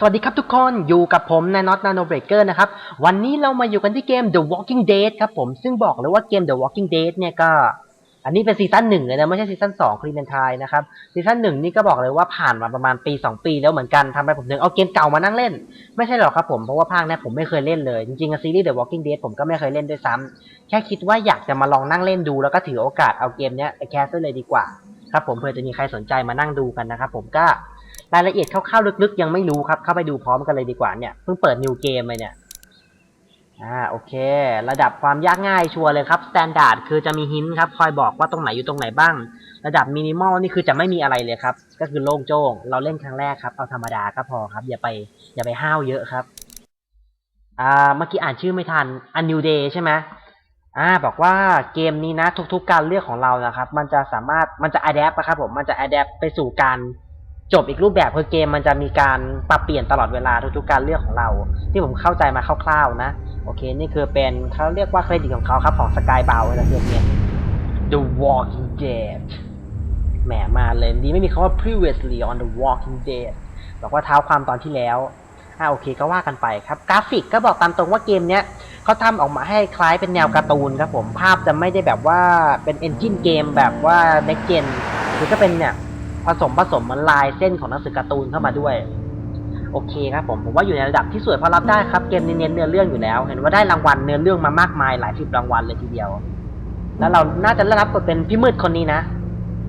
สวัสดีครับทุกคนอยู่กับผมนายน็อตนาโนเบรกเกอร์นะครับ วันนี้เรามาอยู่กันที่เกม The Walking Dead ครับผม ซึ่งบอกเลยว่าเกม The Walking Dead เนี่ยก็ อันนี้เป็นซีซั่นหนึ่งเลยนะ ไม่ใช่ซีซั่นสองคลีเมนทายนะครับ ซีซั่นหนึ่งนี่ก็บอกเลยว่าผ่านมาประมาณปี 2 ปีแล้วเหมือนกันทำไมผมถึงเอาเกมเก่ามานั่งเล่น ไม่ใช่หรอกครับผม เพราะว่าภาคเนี้ยผมไม่เคยเล่นเลย จริงๆซีรีส์ The Walking Dead ผมก็ไม่เคยเล่นด้วยซ้ำแค่คิดว่าอยากจะมาลองนั่งเล่นดูแล้วก็ถือโอกาสเอาเกมเนี้ยไปแคสเลยดีกว่าครับผมเผื่อจะมีใครสนใจมานั่งดูกันนะครับผมก็ รายละเอียดคร่าวๆลึกๆ ยังไม่รู้ครับ เข้าไปดูพร้อมกันเลยดีกว่าเนี่ย เพิ่งเปิดนิวเกมเลยเนี่ย อ่า โอเค ระดับความยากง่ายชัวร์เลยครับสแตนดาร์ดคือจะมีหินครับ คอยบอกว่าตรงไหนอยู่ตรงไหนบ้าง ระดับมินิมอลนี่คือจะไม่มีอะไรเลยครับ ก็คือโล่งโจ้ง เราเล่นครั้งแรกครับ เอาธรรมดาก็พอครับ อย่าไปอย่าไปห้าวเยอะครับ อ่า เมื่อกี้อ่านชื่อไม่ทัน A New Day ใช่ไหมอ่าบอกว่าเกมนี้นะทุกๆ การเลือกของเรานะครับ มันจะสามารถมันจะ adapt นะครับผมมันจะ adapt ไปสู่การ จบอีกรูปแบบคือเกมมันจะมีการปรับเปลี่ยนตลอดเวลาทุกๆการเลือกของเรา ที่ผมเข้าใจมาคร่าวๆนะ โอเค นี่คือเป็นเขาเรียกว่าเครดิตของเขาครับของสกายบาวนะเกมเนี้ The Walking Dead แหมมาเลยดีไม่มีคำว่า previously on The Walking Dead บอกว่าเท้าความตอนที่แล้วอ่าโอเคก็ว่ากันไปครับ กราฟิกก็บอกตามตรงว่าเกมเนี้ยเขาทำออกมาให้คล้ายเป็นแนวการ์ตูนครับผมภาพจะไม่ได้แบบว่าเป็นเอนจินเกมแบบว่า next gen หรือก็เป็นเนี่ย ผสมผสมมันลายเส้นของหนังสือการ์ตูนเข้ามาด้วย โอเคครับผมผมว่าอยู่ในระดับที่สวยพอรับได้ครับเกมนี้เน้นเนื้อเรื่องอยู่แล้ว เห็นว่าได้รางวัลเนื้อเรื่องมามากมายหลายสิบรางวัลเลยทีเดียว แล้วเราน่าจะได้รับบทเป็นพี่มืดคนนี้นะ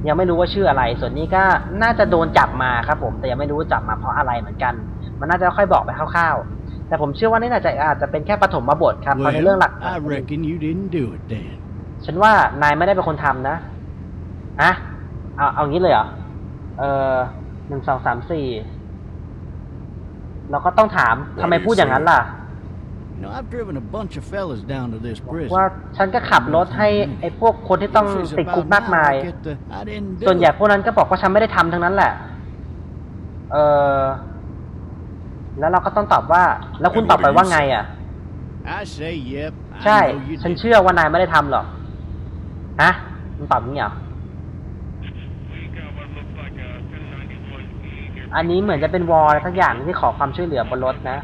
ยังไม่รู้ว่าชื่ออะไร ส่วนนี้ก็น่าจะโดนจับมาครับ ผมแต่ยังไม่รู้ว่าจับมาเพราะอะไรเหมือนกัน มันน่าจะค่อยบอกไปคร่าวๆ แต่ผมเชื่อว่านี่น่าจะอาจจะเป็นแค่ปฐมบทครับเพราะในเรื่องหลัก I reckon you didn't do it then. ฉันว่านายไม่ได้เป็นคนทำนะอะเอาเอางี้เลยเหรอ เออหนึ่งสองสามสี่เราก็ต้องถามทำไมพูดอย่างนั้นล่ะ You know, I've driven a bunch of fellas down to this prison. ว่าฉันก็ขับรถให้ไอ้พวกคนที่ต้อง If it's ติดคุก about มากมาย now, I get the- I didn't do ส่วนใหญ่ it. พวกนั้นก็บอกว่าฉันไม่ได้ทำทั้งนั้นแหละ เออแล้วเราก็ต้องตอบว่า แล้วคุณตอบไปว่าไงอะ I say yep. ใช่ I know you ฉัน did. เชื่อว่านายไม่ได้ทำหรอก ฮะ มันตอบอย่างนี้เหรอ อันนี้เหมือนจะเป็นวอลอะไรสักอย่างที่ขอความช่วยเหลือบนรถนะ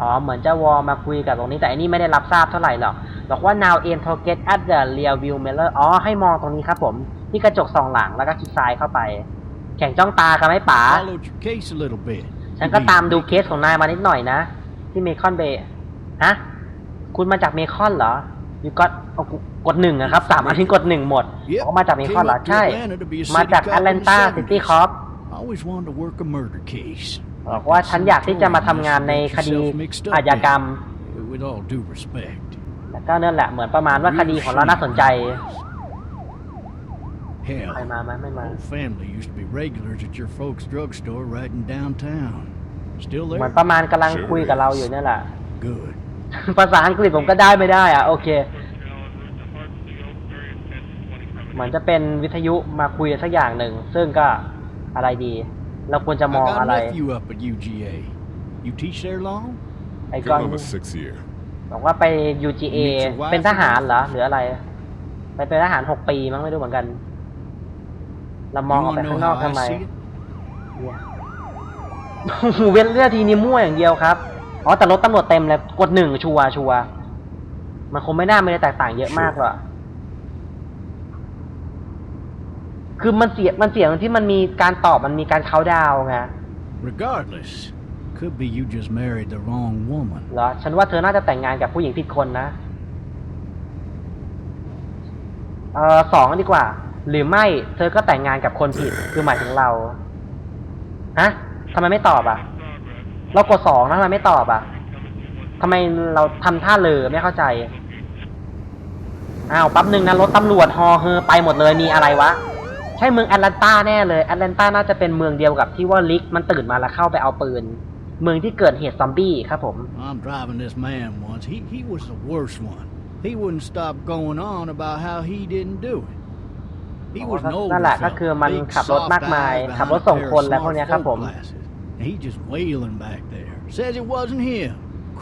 อ๋อ เหมือนจะวอลมาคุยกับตรงนี้แต่อันนี้ไม่ได้รับทราบเท่าไหร่หรอก บอกว่า now aim target at the rear view mirror อ๋อ ให้มองตรงนี้ครับผม ที่กระจกสองหลังแล้วก็คลิกซ้ายเข้าไป แข่งจ้องตากันไหมป๋า Followed your case a little bit. ฉันก็ตามดูเคสของนายมานิดหน่อยนะ ที่เมคอนเบย์ฮะ คุณมาจากเมคอนเหรอยูก็เอา กูกดหนึ่งอะครับสามอาทิตย์กดหนึ่งหมด Yep. บอกว่ามาจากเมคอนเหรอ Came up to ใช่ Atlanta to be a มา city จาก cop แอตแลน in the ตาซิตี้ 70s. คอป I always wanted to work a murder case. บอกว่าฉันอยากที่จะมาทำงานในคดีอาชญากรรม With all due respect. แล้วก็นั่นแหละเหมือนประมาณว่าคดีของเราน่าสนใจ Hell, ใครมาไหมไม่มา whole family used to be regulars at your folks' drugstore right in downtown. Still เหมือน there? ประมาณกำลังคุยกับเราอยู่เนี่ยแหละ Good. ภาษาอังกฤษผมก็ได้ไม่ได้อะโอเค เหมือนจะเป็นวิทยุมาคุยสักอย่างหนึ่ง ซึ่งก็อะไรดี เราควรจะ I มอง got อะไร a nephew up at UGA. You teach there long? ไอ้ก้อน Give him a six year. บอกว่าไป UGA เป็นทหารเหรอหรืออะไร ไปเป็นทหารหกปีมั้งไม่รู้เหมือนกัน เรามอง You ออกไป wanna ข้าง know นอก how ทำไม I see it? เนี่ยโอ้โหเว้นเลือดทีนี้มั่วอย่างเดียวครับ อ๋อแต่รถตำรวจเต็มเลย กดหนึ่งชัวร์ชัวร์มันคงไม่น่าไม่ได้แตกต่างเยอะมากหรอก คือมันเสียมันเสียตรงที่มันมีการตอบมันมีการเขาน์ดาวน์ไง Regardless, could be you just married the wrong woman. เหรอฉันว่าเธอน่าจะแต่งงานกับผู้หญิงผิดคนนะเออสองดีกว่า หรือไม่เธอก็แต่งงานกับคนผิดคือหมายถึงเราฮะทำไมไม่ตอบอะ เรากดสองนะทำไมไม่ตอบอะทำไมเราทำท่าเลอไม่เข้าใจอ้าวแปั๊บหนึ่งนะรถตำรวจฮอเฮอไปหมดเลยมีอะไรวะ ใช่เมืองแอตแลนตาแน่เลยแอตแลนตาน่าจะเป็นเมืองเดียวกับที่ว่าลิกมันตื่นมาแล้วเข้าไปเอาปืน เมืองที่เกิดเหตุซอมบี้ครับผม I'm driving this man once. He he was the worst one. He wouldn't stop going on about how he didn't do it. He was an อ๋อ older นั่นแหละก็ fella, คือมัน big ขับรถมากมาย soft-eyed ขับรถ behind ส่ง a pair คน of และพวก smart เนี้ยครับผม folk glasses. And he just wailing back there. Says it wasn't him.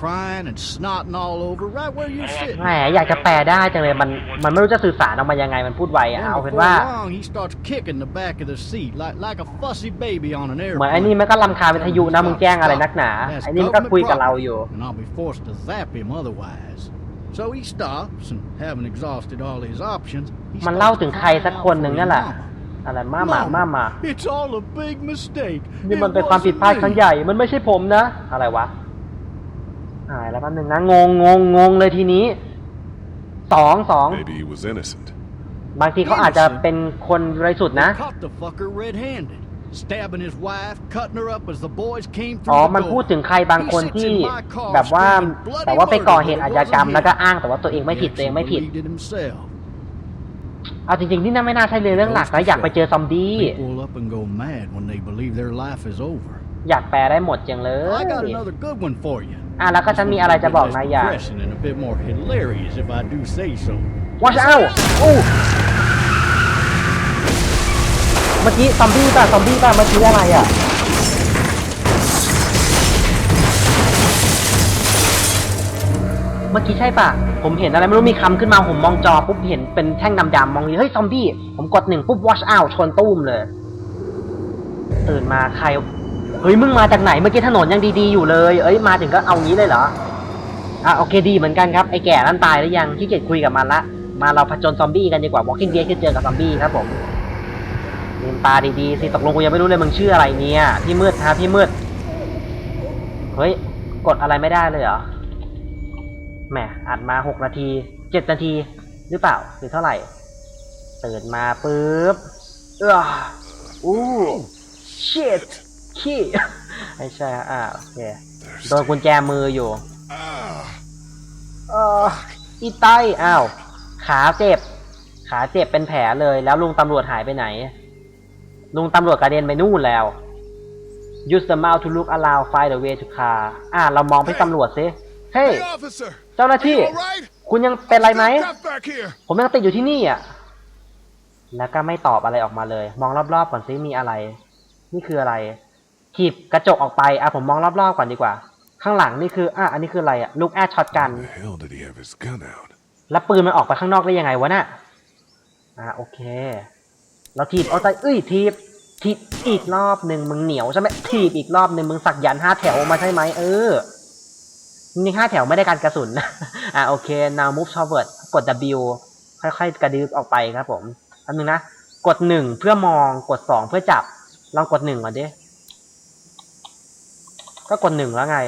Crying and snotting all over right where you're sitting. แหมอยากจะแปลได้จังเลยมันมันไม่รู้จะสื่อสารออกมายังไงมันพูดไวอะ Then เอาเป็น before ว่า long, he starts kicking the back of the seat like, like a fussy baby on an เหมือนไอ้นี่ airplane. มันก็ลำคาญวิทยุนะมึงแจ้งอะไรนักหนา ไอ้นี่มันก็คุยกับเราอยู่ And I'll be forced to zap him otherwise. So he stops, and having exhausted all his options, he มันเล่า starts ถึง to ใคร cry สัก out คนหนึ่ง for นั่น his แหละ mama. อะไรมามามามา It's all a big mistake. นี่ It มันเป็นความผิด wasn't พลาดครั้ง me. ใหญ่ มันไม่ใช่ผมนะ อะไรวะ หายแล้วแป๊บนึงนะงงงงงงเลยทีนี้สองสอง Maybe he was innocent. บางทีเขาอาจจะเป็นคนบริสุทธิ์นะ Caught the fucker red-handed, stabbing his wife, cutting her up as the boys came อ๋อ through the มันพูด door. ถึงใครบางคน He sits ที่ in my car แบบว่า screaming bloody แต่ว่าไปก่อเหตุ murder, อา but ช it ญากรรม wasn't แล้วก็ him. อ้างแต่ว่าตัวเองไม่ผิด He ตัวเองไม่ผิด actually believed it himself. เอาจริงๆนี่น่าไม่น่าใช่เลยเรื่องหลักนะอยากไปเจอซอมบี้ People up and go mad when they believe their life is over. อยากแปลได้หมดจังเลย I got another good one for you. อะแล้วก็ฉันมีอะไรจะบอกนายอย่าง Depressing and a bit more hilarious if I do say so. Watch out อู้เมื่อกี้ซอมบี้ป่ะซอมบี้ป่ะเมื่อกี้อะไรอะ เมื่อกี้ใช่ป่ะ ผมเห็นอะไรไม่รู้มีคำขึ้นมาผมมองจอปุ๊บเห็นเป็นแท่งดำๆมองดีเฮ้ยซอมบี้ ผมกดหนึ่งปุ๊บ watch out ชนตุ้มเลย ตื่นมาใคร เฮ้ยมึงมาจากไหนเมื่อกี้ถนนยังดีๆอยู่เลยเอ้ยมาถึงก็เอางี้เลยเหรออะโอเคดีเหมือนกันครับไอ้แก่นั่นตายหรือยังขี้เกียจคุยกับมันละมาเราผจญซอมบี้กันดีกว่า Walking Dead คือเจอกับซอมบี้ครับผมลืมตาดีๆสิตกลงกูยังไม่รู้เลยมึงชื่ออะไรเนี่ยพี่มืดฮะพี่มืดเฮ้ยกดอะไรไม่ได้เลยเหรอแหมอัดมาหกนาทีเจ็ดนาทีหรือเปล่าหรือเท่าไหร่ตื่นมาปุ๊บเอออู้ shit ขี้ไม่ใช่ฮะอ่าโอเคโดนกุญแจมืออยู่ Ah, เอออีไตอ้าวขาเจ็บ ขาเจ็บเป็นแผลเลย แล้วลุงตำรวจหายไปไหน ลุงตำรวจกระเด็นไปนู่นแล้ว use the mouse to look around find the way to car อ่าเรามองไปตำรวจซิเฮ้ย hey, officer. เจ้าหน้าที่ You all right? คุณยังเป็นไรไหม Get back here. ผมยังติดอยู่ที่นี่อะ แล้วก็ไม่ตอบอะไรออกมาเลย มองรอบๆก่อนซิมีอะไร นี่คืออะไร ถีบกระจกออกไปอะผมมองรอบๆก่อนดีกว่า ข้างหลังนี่คืออะอันนี้คืออะไรอะลูกแอดช็อตกัน The hell did he have his gun out? แล้วปืนมันออกไปข้างนอกได้ยังไงวะน่ะอ่าโอเค เราถีบเอาใจเอ้ยถีบถีบอีกรอบหนึ่งมึงเหนียวใช่ไหมถีบอีกรอบหนึ่งมึงสักยันห้าแถวมาใช่ไหมเออนี่ห้าแถวไม่ได้การกระสุนอ่าโอเค now move forward กด W ค่อยๆ กระดึบออกไปครับผมอันนึงนะ กดหนึ่งเพื่อมอง กดสองเพื่อจับ ลองกดหนึ่งก่อนดิ ก็กดหนึ่งแล้วไง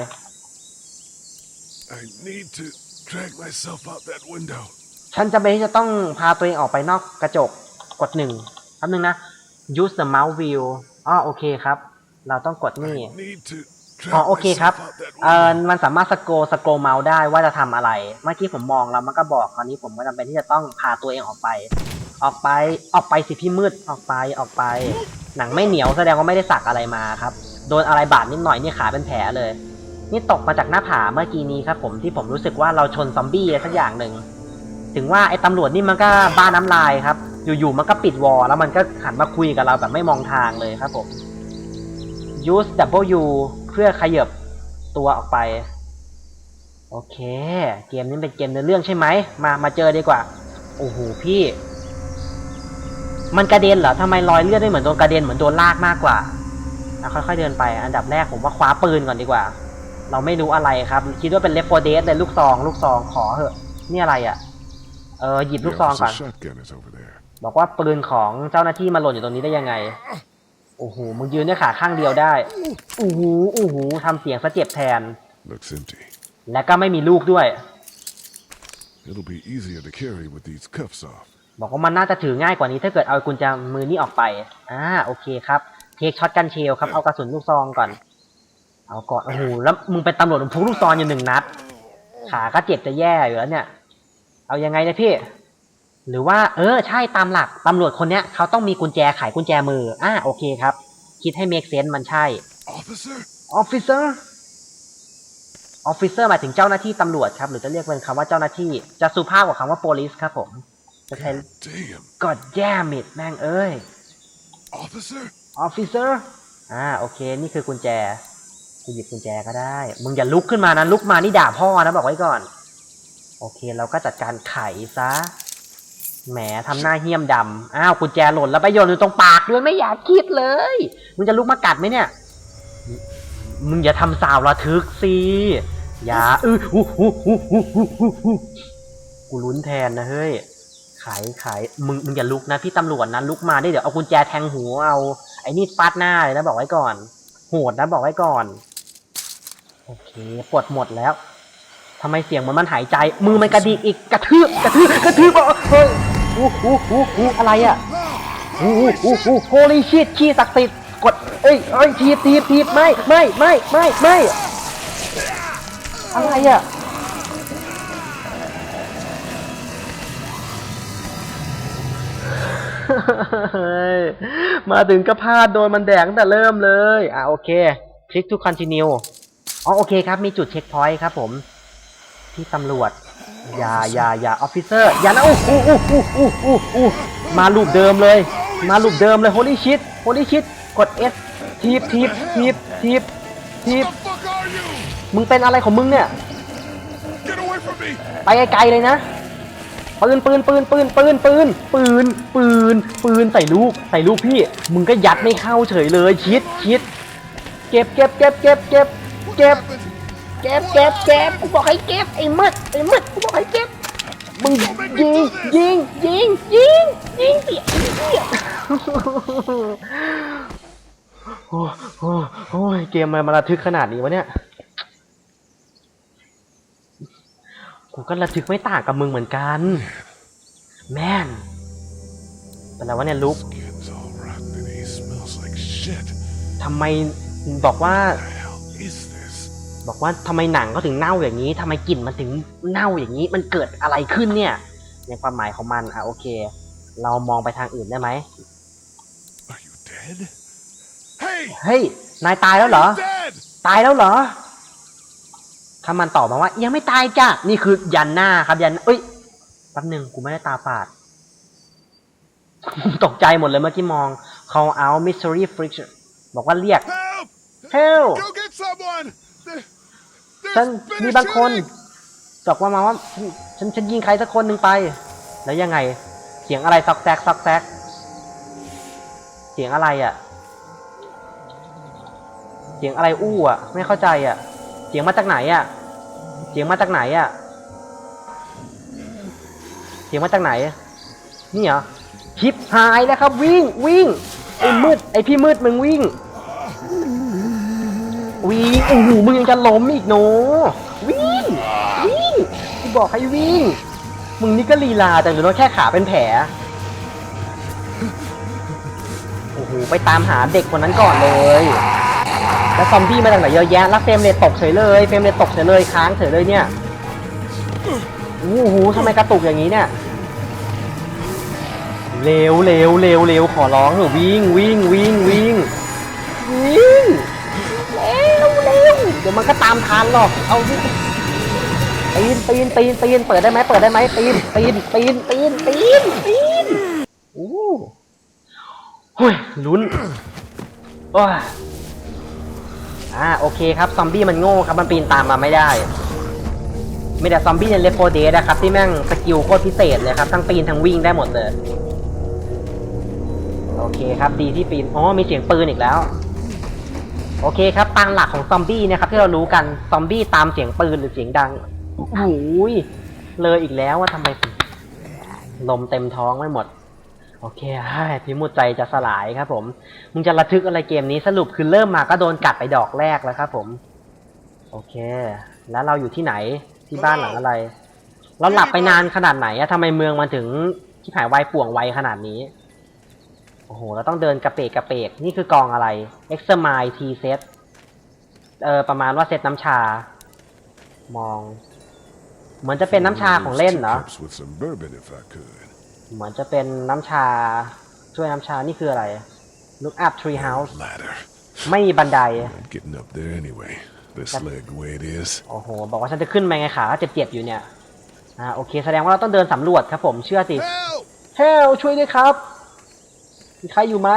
I need to drag myself out that window. ฉันจำเป็นที่จะต้องพาตัวเองออกไปนอกกระจกกดหนึ่งคำหนึ่งนะ use the mouse wheel อ๋อโอเคครับ เราต้องกดนี่ I need to อ๋อ drag โอเคครับ myself out that เอ่อ window. มันสามารถสโกสโกเมาส์ได้ว่าจะทำอะไร เมื่อกี้ผมมองแล้วมันก็บอกคราวนี้ผมก็จำเป็นที่จะต้องพาตัวเองออกไป ออกไป ออกไปสิพี่มืด ออกไป ออกไป หนังไม่เหนียวแสดงว่าไม่ได้สักอะไรมาครับ โดนอะไรบาดนิดหน่อยนี่ขาเป็นแผลเลย นี่ตกมาจากหน้าผาเมื่อกี้นี้ครับผมที่ผมรู้สึกว่าเราชนซอมบี้อะไรสักอย่างหนึ่งถึงว่าไอ้ตำรวจนี่มันก็บ้าน้ำลายครับ อยู่ๆมันก็ปิดวอลแล้วมันก็หันมาคุยกับเราแบบไม่มองทางเลยครับผม use W เพื่อขยับตัวออกไป โอเค เกมนี้เป็นเกมในเรื่องใช่ไหม มามาเจอดีกว่า โอ้โหพี่ มันกระเด็นเหรอทำไมรอยเลือดไม่เหมือนโดนกระเด็นเหมือนโดนลากมากกว่า อะค่อยๆเดินไป อันดับแรกผมว่าคว้าปืนก่อนดีกว่า เราไม่รู้อะไรครับ คิดว่าเป็นเลฟโฟเดสเลยลูกซองลูกซองขอเหอะนี่อะไรอะ่ะ เออหยิบลูก The ซองก่อน officer's shotgun is over there. บอกว่าปืนของเจ้าหน้าที่มาหล่นอยู่ตรงนี้ได้ยังไง โอ้โห มึงยืนด้วยขาข้างเดียวได้อู้หูอู้หูทำเสียงสะเจ็บแทน Looks empty. และก็ไม่มีลูกด้วย It'll be easier to carry with these cuffs off. บอกว่ามันน่าจะถือง่ายกว่านี้ถ้าเกิดเอากุญแจมือนี้ออกไป อ่า โอเคครับ เทคช็อตกันเชลครับ เอากระสุนลูกซองก่อน เอาก่อนโอ้โหแล้วมึงเป็นตำรวจมึงพกลูกซองอยู่หนึ่งนัด ขาก็เจ็บจะแย่อยู่แล้วเนี่ย เอายังไงเนี่ยพี่ หรือว่า เออ ใช่ตามหลักตำรวจคนเนี้ยเขาต้องมีกุญแจไขกุญแจมือ อ่าโอเคครับ คิดให้เมคเซน s ์มันใช่ Officer? ออฟฟิเซอร์ออฟฟิเซอร์หมายถึงเจ้าหน้าที่ตำรวจครับ หรือจะเรียกเป็นคำว่าเจ้าหน้าที่ จะสุภาพกว่าคำว่า police ครับผมจะใช้ Damn. God damn it แม่งเอ้ย Officer? ออฟฟิเซอร์อ่าโอเคนี่คือกุญแจกูหยิบกุญแจก็ได้ มึงอย่าลุกขึ้นมานะลุกมานี่ด่าพ่อนะบอกไว้ก่อน โอเคเราก็จัดการไขซะแหมทำหน้าเหี้ยมดำอ้าวกุญแจหล่นแล้วไปโยนอยู่ตรงปากด้วยไม่อยากคิดเลย มึงจะลุกมากัดไหมเนี่ย มึงอย่าทำสาวระทึกสิอย่าอื้อหูหูหูหูหูหูกูลุ้นแทนนะเฮ้ยขายขายมึงมึงอย่าลุกนะพี่ตำรวจนะลุกมาได้เดี๋ยวเอากุญแจแทงหัวเอา ไอ้นี่ฟาดหน้าเลยนะบอกไว้ก่อน โหดนะบอกไว้ก่อน โอเคปลดหมดแล้วทำไมเสียงเหมือนมันหายใจ มือมันกระดิกอีกกระทืบกระทืบกระทืบอ่เฮ้ยอู้หูหูหูอะไรอะอู้หูหูหูโฮลี่ชิตขี้ศักดิ์สิทธิ์กดเอ้ยเอ้ยทีบทีบทีบไม่ไม่ไม่ไม่ไม่อะไรอะ มาถึงก็พลาดโดนมันแดงตั้งแต่เริ่มเลย อะโอเค คลิก to continue อ๋อโอเคครับ มีจุดเช็คพอยต์ครับผมที่ตำรวจ อย่าอย่าอย่าออฟฟิเซอร์ อย่านะอู้อู้อู้อู้อู้อู้อู้มาลูปเดิมเลย มาลูปเดิมเลย holy shit holy shit กด S ทีบทีบทีบทีบทีบ The fuck are you? มึงเป็นอะไรของมึงเนี่ย Get away from me! ไปไกลๆเลยนะ ปืนปืนปืนปืนปืนปืนปืนปืนปืนใส่ลูกใส่ลูกพี่ มึงก็ยัดไม่เข้าเฉยเลยชิดชิดเก็บเก็บเก็บเก็บเก็บเก็บเก็บเก็บเก็บกูบอกให้เก็บไอ้มืดไอ้มืดกูบอกให้เก็บมึงยิงยิงยิงยิงยิงเสียเสียโอ้โหโอ้ยเกมมันมาระทึกขนาดนี้วะเนี่ย กูก็ระทึกไม่ต่างกับมึงเหมือนกัน แม่นเป็นไรวะเนี่ยลุก Skin's all rotten and he smells like shit. ทำไมบอกว่า What the hell is this? บอกว่าทำไมหนังเขาถึงเน่าอย่างนี้ทำไมกลิ่นมันถึงเน่าอย่างนี้มันเกิดอะไรขึ้นเนี่ย ในความหมายของมันอะโอเค เรามองไปทางอื่นได้ไหม Are you dead? Hey! เฮ้ยนายตายแล้วเหรอ You're dead! ตายแล้วเหรอ ถ้ามันตอบมาว่า ยังไม่ตายจ้ะนี่คือยันหน้าครับยันเอ้ยแป๊บหนึ่งกูไม่ได้ตาฝาด ตกใจหมดเลยเมื่อกี้มอง call out mystery friction บอกว่าเรียก Help! Help! Go get someone! There- ฉัน there's been มี a บางคน shooting! บอกว่ามาว่า ฉันฉันยิงใครสักคนหนึ่งไป แล้วยังไง เสียงอะไรซอกแซกซอกแซก เสียงอะไรอะ่ะ เสียงอะไรอู้อะ ไม่เข้าใจอะเสียงมาจากไหนอะ เสียงมาจากไหนอะ เสียงมาจากไหน นี่เหรอชิปหายแล้วครับ วิ่งวิ่งไอ้มืดไอ้พี่มืดมึงวิ่ง วิ่งโอ้โหมึงยังจะล้มอีกโนวิ่งวิ่งกูบอกให้วิ่ง มึงนี่ก็ลีลาแต่หรือว่าแค่ขาเป็นแผลโอ้โหไปตามหาเด็กคนนั้นก่อนเลย แล้วซอมบี้มาจากไหนเยอะแยะแล้วเฟรมเรทตกเฉยเลยเฟรมเรทตกเฉยเลยค้างเฉยเลยเนี่ยโอ้โหทำไมกระตุกอย่างนี้เนี่ยเร็วเร็วเร็วเร็วขอร้องเถอะวิ่งวิ่งวิ่งวิ่งวิ่งเร็วเร็วเดี๋ยวมันก็ตามทันหรอกเอาดิปีนปีนปีนปีนเปิดได้ไหมเปิดได้ไหมปีนปีนปีนปีนปีนปีนโอ้โห้ยลุ้นโอ้ย อ่าโอเคครับซอมบี้มันโง่ครับมันปีนตามมาไม่ได้ไม่แต่ซอมบี้ในเลฟโฟเดสนะครับที่แม่งสกิลโคตรพิเศษเลยครับ ทั้งปีนทั้งวิ่งได้หมดเลย โอเคครับดีที่ปีนอ๋อมีเสียงปืนอีกแล้ว โอเคครับปางหลักของซอมบี้นะครับที่เรารู้กันซอมบี้ตามเสียงปืนหรือเสียงดังโอ้ยเลยอีกแล้วว่าทำไมลมเต็มท้องไม่หมด โอเคให้พิมุดใจจะสลายครับผม มึงจะระทึกอะไรเกมนี้สรุปคือเริ่มมาก็โดนกัดไปดอกแรกแล้วครับผม โอเค แล้วเราอยู่ที่ไหนที่บ้านหลังอะไร เราหลับไปนานขนาดไหนอะทำไมเมืองมันถึงที่หายวายป่วงไวขนาดนี้ โอ้โห เราต้องเดินกระเปกกระเปก นี่คือกองอะไร e x e m i l e T set เออประมาณว่าเซตน้ำชา มอง เหมือนจะเป็นน้ำชาของเล่นเหรอ Two cups with some bourbon if I could. เหมือนจะเป็นน้ำชาช่วยน้ำชานี่คืออะไร Look up tree house Ladder. ไม่มีบันได I'm getting up there anyway. This That- leg the way it is. โอ้โห บอกว่าฉันจะขึ้นไปไงขาก็เจ็บๆอยู่เนี่ย อ่า โอเค แสดงว่าเราต้องเดินสำรวจครับผมเชื่อสิ Help! เฮลช่วยด้วยครับ มีใครอยู่ไหม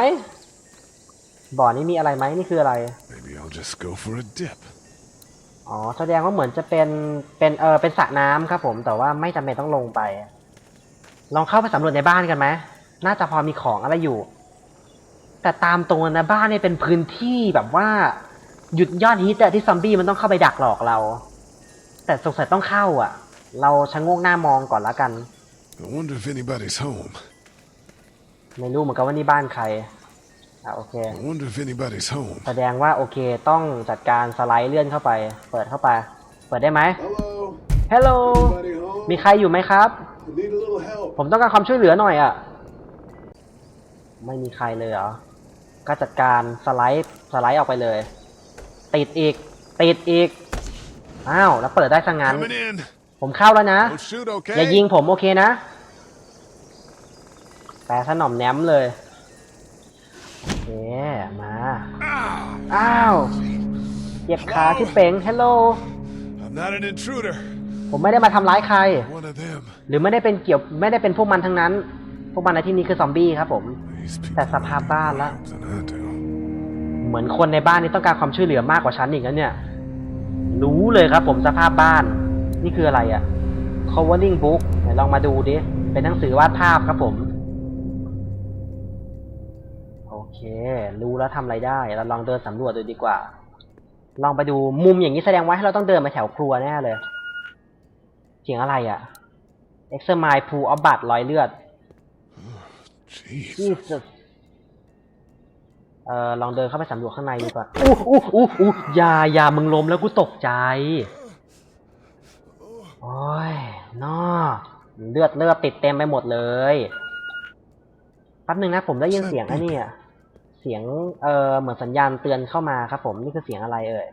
บ่อนี้มีอะไรไหมนี่คืออะไร Maybe I'll I'll just go for a dip. อ๋อ แสดงว่าเหมือนจะเป็น เป็น เออเป็นสระน้ำครับผม แต่ว่าไม่จำเป็นต้องลงไป ลองเข้าไปสำรวจในบ้านกันไหมน่าจะพอมีของอะไรอยู่ แต่ตามตรงนะบ้านเนี่ยเป็นพื้นที่แบบว่า หยุดยอดฮิตอะที่ซอมบี้มันต้องเข้าไปดักหลอกเรา แต่สงสัยต้องเข้าอะเราชะโงกหน้ามองก่อนละกัน I wonder if anybody's home. ไม่รู้เหมือนกันว่านี่บ้านใครอะโอเค I wonder if anybody's home. แสดงว่าโอเคต้องจัดการสไลด์เลื่อนเข้าไป เปิดเข้าไป เปิดได้ไหม Hello, ฮัลโหล anybody home? มีใครอยู่ไหมครับ Need a little help. ผมต้องการความช่วยเหลือหน่อยอะไม่มีใครเลยเหรอ ก็จัดการสไลด์สไลด์ออกไปเลย ติดอีก ติดอีก อ้าว แล้วเปิดได้ซะงั้น Coming in. ผมเข้าแล้วนะ Don't shoot, okay? อย่ายิงผมโอเคนะแปลสนอมแนมเลย โอเค มาอ้าว เจ็บขาที่เป๋งฮัลโหล I'm not an intruder. ผมไม่ได้มาทำร้ายใคร One of them. หรือไม่ได้เป็นเกี่ยวไม่ได้เป็นพวกมันทั้งนั้น พวกมันในที่นี้คือซอมบี้ครับผม These people แต่สภาพบ้านละ than I do. เหมือนคนในบ้านนี้ต้องการความช่วยเหลือมากกว่าฉันอีกแล้วเนี่ย รู้เลยครับผมสภาพบ้าน นี่คืออะไรอะ coloring book ไหนลองมาดูดิ เป็นหนังสือวาดภาพครับผม โอเค รู้แล้วทำอะไรได้ เราลองเดินสำรวจดูดีกว่า ลองไปดูมุมอย่างนี้แสดงว่าให้เราต้องเดินไปแถวครัวแน่เลยเสียงอะไรอะ examine pool of blood รอยเลือด Jeez. Jesus เอ่อลองเดินเข้าไปสำรวจข้างในดีกว่าอู้อู้อู้อู้อยาอยามึงล้มแล้วกูตกใจโอ้ยนอเลือดเลือดติดเต็มไปหมดเลยแป๊บหนึ่งนะผมได้ยินเสียงไอ้นี่อะเสียงเอ่อเหมือนสัญญาณเตือนเข้ามาครับ ผมนี่คือเสียงอะไรเอ่ย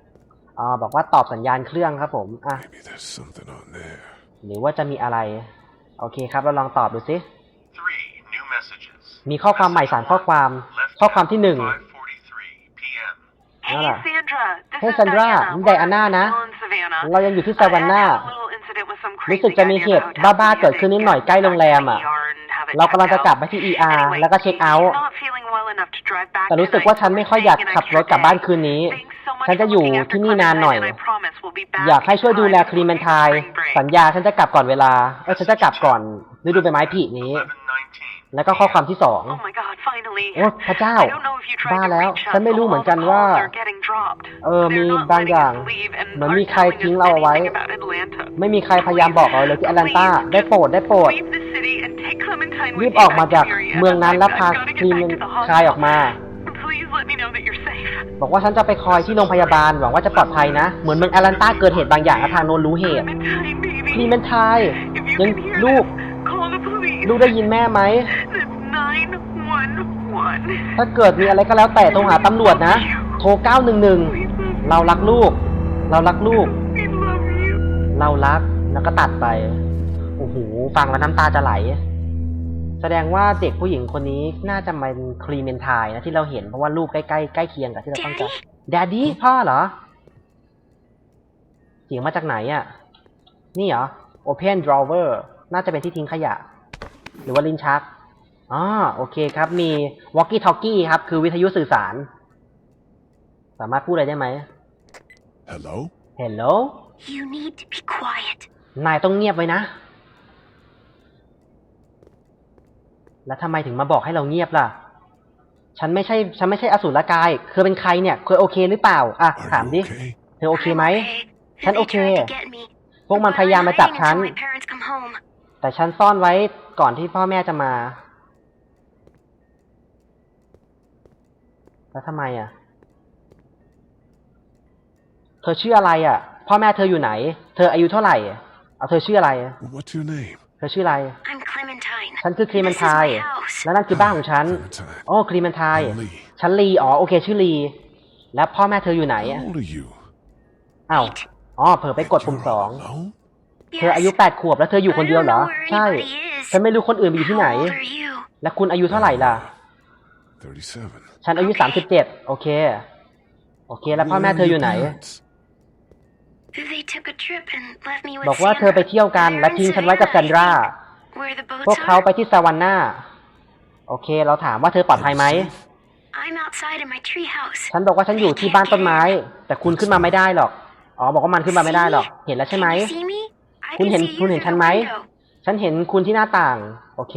อ๋อบอกว่าตอบสัญญาณเครื่องครับ ผมอะ Maybe there's something on there. หรือว่าจะมีอะไร โอเคครับ เราลองตอบดูสิ Three new messages. มีข้อความใหม่สามข้อความ ข้อความที่หนึ่ง5:43 p.m. นั่น Hey แหละ Sandra, this Hey, is Sandra, Diana. นี่ไดอาน่านะ We're in Savannah. เรายังอยู่ที่ I ซาวันนา had a little incident with some รู้สึก crazy จะมี guy เห near ตุ the hotel บ้าๆเกิดขึ้นนิดหน่อยใกล้โรงแรมอะ เรากำลังจะกลับไปที่ ER แล้วก็เช็คเอาท์ He's not feeling well enough to drive back แต่รู้สึกว่าฉันไม่ค่อยอยากขับรถกลับบ้านคืนนี้ Thanks so much ฉันจะอยู่ for looking after ที่นี่นานหน่อย Clementine, and I promise we'll be back อยากให้ช่วยดูแล in คลีเมน time ไทน์ for spring break. สัญญาฉันจะกลับก่อนเวลา เออฉันจะกลับก่อนฤดูใบไม้ผลินี้ 11:19. แล้วก็ข้อความที่สอง Oh my god, finally. โอ้พระเจ้า I don't know if you tried บ้า to แล้ว reach us, ฉันไม่รู้ but เหมือนกัน all the ว่า calls are getting dropped. เออ มี They're not บางอย่าง letting us leave and เหมือน aren't มีใคร telling us ทิ้งเราเอาไว้ anything about Atlanta. ไม่มีใครพยายามบอกเราเลยที่แอตแลนตา ได้โปรดได้โปรด Leave the city and take Clementine รี with บ you ออกมา back จาก to Marietta. เมืองนั้นแล้ว I've พา gotta get คลี back เม to น the คายออกมา บอกว่าฉันจะไปคอยที่โรงพยาบาลหวังว่าจะปลอดภัยนะ เหมือนเมืองแอตแลนตาเกิดเหตุบางอย่างและทางโน้นรู้เหตุ Clementine, baby. คลีเมนไทน์ If you ยัง can hear ลูก this, call the police. ลูกได้ยินแม่ไหม That's 911. ถ้าเกิดมีอะไรก็แล้วแต่โทรหาตำรวจนะ โทร 911 เรารักลูก เรารักลูก We love you. เรารักแล้วก็ตัดไป โอ้โห ฟังแล้วน้ำตาจะไหล แสดงว่าเด็กผู้หญิงคนนี้น่าจะเป็นคลีเมนไทน์นะที่เราเห็นเพราะว่ารูปใกล้ๆใกล้เคียงกับที่เราต้องการแดดดี้พ่อเหรอเสียงมาจากไหนอะ่ะ นี่เหรอ Open Drawer น่าจะเป็นที่ทิ้งขยะ หรือว่าลิ้นชักอ๋อโอเคครับ มี Walkie Talkie ครับ คือวิทยุสื่อสาร สามารถพูดอะไรได้ไหม Hello? Hello You need to be quiet. นายต้องเงียบไว้นะ แล้วทำไมถึงมาบอกให้เราเงียบล่ะ ฉันไม่ใช่ ฉันไม่ใช่อสูรกาย เธอเป็นใครเนี่ยเคยโอเคหรือเปล่า อะ ถาม Are ดิ you okay? เธอโอเคไหม I'm okay. ฉัน They โอเค tried to get me, พวกมัน but พยายาม I มา was จับ hiding ฉัน until my parents come home. แต่ฉันซ่อนไว้ก่อนที่พ่อแม่จะมา แล้วทำไมอะ เธอชื่ออะไรอะ พ่อแม่เธออยู่ไหน เธออายุเท่าไหร่ เอาเธอชื่ออะไร What's your name? เธอชื่ออะไร I'm Clementine. ฉันคือคลีเมน This ไท is น์ my house. และนั่นคือบ้านของฉัน Clementine. โอ้คลีเมนไทน์ I'm Lee. ฉันลี อ๋อ โอเค ชื่อลี แล้วพ่อแม่เธออยู่ไหน How old are you? อ้าวอ๋อ เผลอไปกดปุ่ม You're สอง alone? เธออายุ Yes. แปดขวบแล้วเธออยู่คนเดียวเหรอ I don't know where ใช่ anybody is. ฉันไม่รู้คนอื่นไปอยู่ที่ไหน How old are you? และคุณอายุเท่าไหร่ล่ะ 37. ฉันอายุสามสิบเจ็ด โอเค โอเค แล้วพ่อแม่เธออยู่ไหน Where are your parents? They took a trip and left me with บอกว่าเธอไป Sandra. เที่ยวกัน They're และ in ทิ้งฉันไว้กับแซนดรา Where the boats พวกเขา are. ไปที่ซาวันนาโอเค เราถามว่าเธอปลอดภัยไหม I I'm outside in my treehouse. ฉันบอกว่าฉันอยู่ที่บ้านต้นไม้ แต่คุณขึ้นมาไม่ได้หรอก อ๋อ บอกว่ามันขึ้นมาไม่ได้หรอก เห็นแล้วใช่ไหม Can you see me? I คุณ can เห็น see คุณ you เห็น through ฉัน the ไหม window. ฉันเห็นคุณที่หน้าต่าง โอเค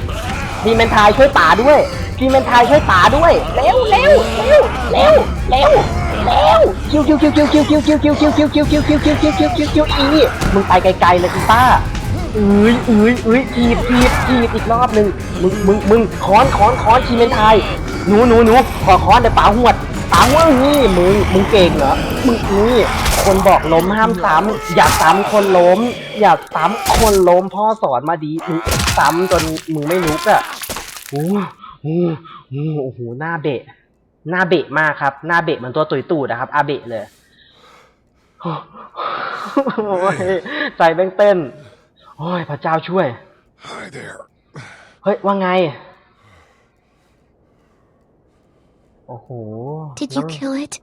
พีเมนทายช่วยป๋าด้วย พีเมนทายช่วยป๋าด้วย เร็วเร็วเร็วเร็วเร็วเร็วคิวคิวคิวคิวคิวคิวคิวคิวคิวคิวคิวคิวคิวคิวคิวคิวคิวคิวอีมึงไปไกลๆเลยคุณป้าเอ้ยเอ้ยเอ้ยทีบทีบทีบอีกรอบหนึ่งมึงมึงมึงค้อนค้อนค้อนพีเมนไทยหนูหนูหนูขอค้อนเดี๋ยวป๋าหวดป๋าหวดนี่มึงมึงเก่งเหรอมึงนี่ คนบอกล้มห้ามซ้ำอย่าซ้ำคนล้ม อย่าซ้ำคนล้มพ่อสอนมาดีมึงซ้ำจนมึงไม่ลุกอะโอ้โหโอ้โหโอ้โหหน้าเบะ หน้าเบะมากครับ หน้าเบะเหมือนตัวตุยตูดนะครับ อาเบะเลยโอ้ยใจแม่งเต้น โอ้ยพระเจ้าช่วย Hi there. เฮ้ย ว่าไง โอ้โห Did น้ you อง kill it?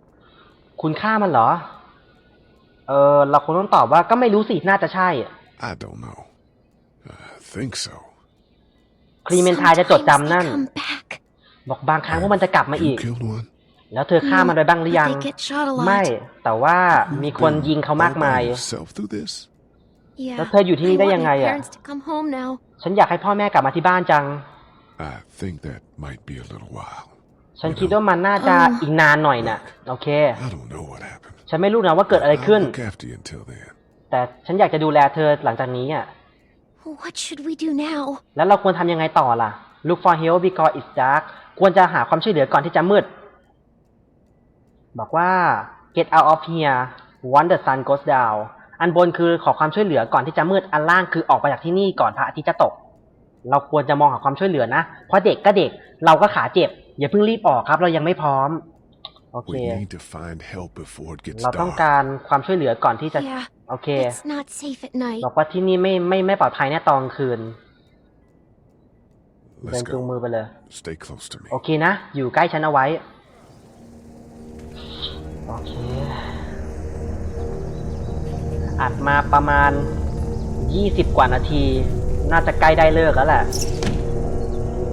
คุณฆ่ามันเหรอ เออเราคงต้องตอบว่าก็ไม่รู้สิ น่าจะใช่ I don't know. I think so. คลีเมนทายจะจด Sometimes จำนั่น they come back. บอกบางครั้งว่ามันจะกลับมาอีก You killed one? แล้วเธอฆ่ามันไปบ้างหรือยัง But they get shot a lot. ไม่ แต่ว่ามีคนยิงเขามากมาย All by yourself through this? Yeah. แล้วเธออยู่ที่นี่ I ได้ want ยังไง my อะ parents to come home now. ฉันอยากให้พ่อแม่กลับมาที่บ้านจัง I think that might be a little while. ฉันคิดว่ามันน่าจะอืมอีกนานหน่อยน่ะ โอเค I don't know what happened. ฉันไม่รู้นะว่าเกิดอะไร I'll ขึ้น look after you until then. แต่ฉันอยากจะดูแลเธอหลังจากนี้อะ What should we do now? แล้วเราควรทำยังไงต่อล่ะ Look for help because it's dark ควรจะหาความช่วยเหลือก่อนที่จะมืด บอกว่า get out of here once the sun goes down อันบนคือขอความช่วยเหลือก่อนที่จะมืด อันล่างคือออกไปจากที่นี่ก่อนพระอาทิตย์จะตก เราควรจะมองหาความช่วยเหลือนะ เพราะเด็กก็เด็ก เราก็ขาเจ็บ อย่าเพิ่งรีบออกครับ เรายังไม่พร้อม โอเค We need to find help before it gets เราต้อง dark. การความช่วยเหลือก่อนที่จะ Yeah. โอเค It's not safe at night. บอกว่าที่นี่ไม่ไม่ไม่ปลอดภัยแน่ตอนกลางคืน เดิ Let's นจูงมือ go. ไปเลย Stay close to me. โอเคนะ อยู่ใกล้ฉันเอาไว้ โอเค อัดมาประมาณ 20 กว่านาที น่าจะใกล้ได้เลิกแล้วแหละ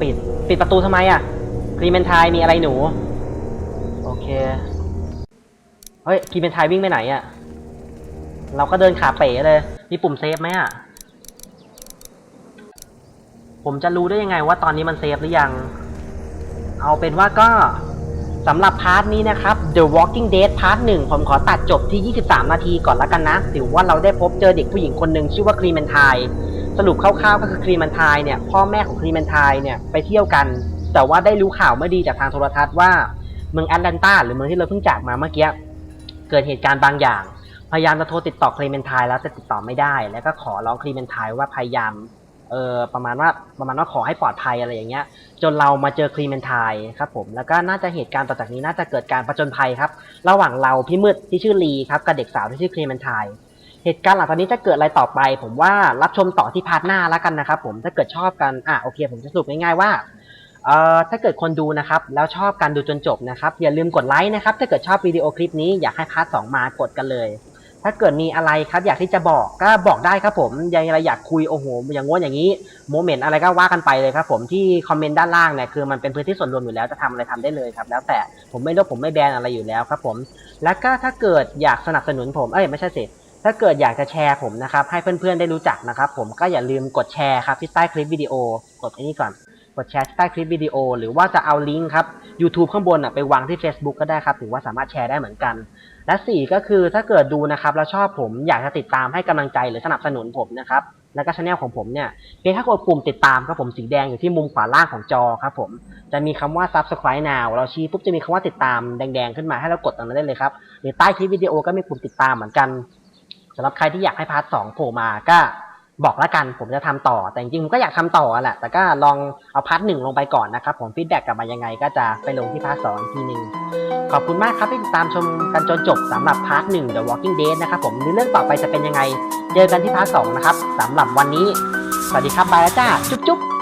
ปิด ปิดประตูทำไมอะครีเมนทายมีอะไรหนูโอ เค เฮ้ยคีเมนทายวิ่งไปไหนอะ เราก็เดินขาเป๋เลย มีปุ่มเซฟไหมอะ ผมจะรู้ได้ยังไงว่าตอนนี้มันเซฟหรือยัง เอาเป็นว่าก็สำหรับพาร์ทนี้นะครับ The Walking Dead พาร์ทหนึ่งผมขอตัดจบที่ 23 นาทีก่อนละกันนะ ถือว่าเราได้พบเจอเด็กผู้หญิงคนหนึ่งชื่อว่าครีเมนทายสรุปคร่าวๆก็คือครีเมนทายเนี่ย พ่อแม่ของครีเมนทายเนี่ยไปเที่ยวกัน แต่ว่าได้รู้ข่าวไม่ดีจากทางโทรทัศน์ว่า เมืองแอตแลนตาหรือเมืองที่เราเพิ่งจากมาเมื่อกี้เกิดเหตุการณ์บางอย่าง พยายามจะโทรติดต่อคลีเมนทายแล้วแต่ติดต่อไม่ได้ แล้วก็ขอร้องคลีเมนทายว่าพยายามเออประมาณว่าประมาณว่าขอให้ปลอดภัยอะไรอย่างเงี้ย จนเรามาเจอคลีเมนทายครับผมแล้วก็น่าจะเหตุการณ์ต่อจากนี้น่าจะเกิดการประจนภัยครับ ระหว่างเราพี่มืดที่ชื่อลีครับกับเด็กสาวที่ชื่อคลีเมนทายเหตุการณ์หลังจากนี้จะเกิดอะไรต่อไป ผมว่ารับชมต่อที่พาร์ทหน้าแล้วกันนะครับผมถ้าเกิดชอบกันอะโอเค ผมจะสรุปง่ายๆว่า ถ้าเกิดคนดูนะครับแล้วชอบการดูจนจบนะครับอย่าลืมกดไลค์นะครับถ้าเกิดชอบวิดีโอคลิปนี้อยากให้พาร์ทสองมากดกันเลย ถ้าเกิดมีอะไรครับอยากที่จะบอกก็บอกได้ครับผมยังอะไรอยากคุยโอ้โหอย่างง้นอย่างนี้โมเมนต์อะไรก็ว่ากันไปเลยครับผมที่คอมเมนต์ด้านล่างเนี่ยคือมันเป็นพื้นที่ส่วนรวมอยู่แล้วจะทำอะไรทำได้เลยครับแล้วแต่ผมไม่ลบผมไม่แบนอะไรอยู่แล้วครับผมแล้วก็ถ้าเกิดอยากสนับสนุนผมเอ้ยไม่ใช่สิถ้าเกิดอยากจะแชร์ผมนะครับให้เพื่อนๆได้รู้จักนะครับผมก็อย่าลืมกดแชร์ครับที่ใต้คลิปวิดีโอกดไอ้นี่ก่อน กดแชร์ที่ใต้คลิปวิดีโอ หรือว่าจะเอาลิงก์ครับ YouTube ข้างบนอะไปวางที่ Facebook ก็ได้ครับถือว่าสามารถแชร์ได้เหมือนกัน และ 4 ก็คือถ้าเกิดดูนะครับแล้วชอบผมอยากจะติดตามให้กำลังใจหรือสนับสนุนผมนะครับแล้วก็ช anel ของผมเนี่ยเพียงแค่กดปุ่มติดตามครับผมสีแดงอยู่ที่มุมขวาล่างของจอครับผมจะมีคำว่า subscribe now เราชี้ปุ๊บจะมีคำว่าติดตามแดงๆขึ้นมาให้เรากดตรงนั้นได้เลยครับหรือใต้คลิปวิดีโอก็มีปุ่มติดตามเหมือนกันสำหรับใครที่อยากให้พาร์ทสองโผล่มาก็ บอกแล้วกันผมจะทำต่อ แต่จริงๆผมก็อยากทำต่อแหละ แต่ก็ลองเอาพาร์ทหนึ่งลงไปก่อนนะครับ ผมฟีดแบ็กกลับมายังไงก็จะไปลงที่พาร์ทสองทีหนึ่งขอบคุณมากครับที่ติดตามชมกันจนจบสำหรับพาร์ทหนึ่ง The Walking Dead นะครับผมเรื่องต่อไปจะเป็นยังไง เจอกันที่พาร์ทสองนะครับสำหรับวันนี้ สวัสดีครับบายแล้วจ้า จุ๊บจุ๊บ